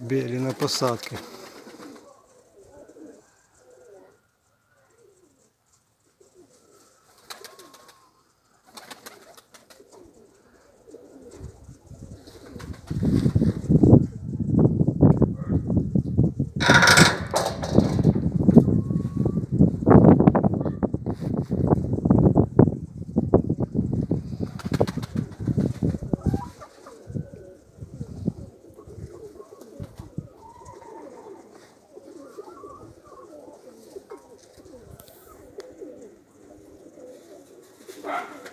білі на посадки. Right.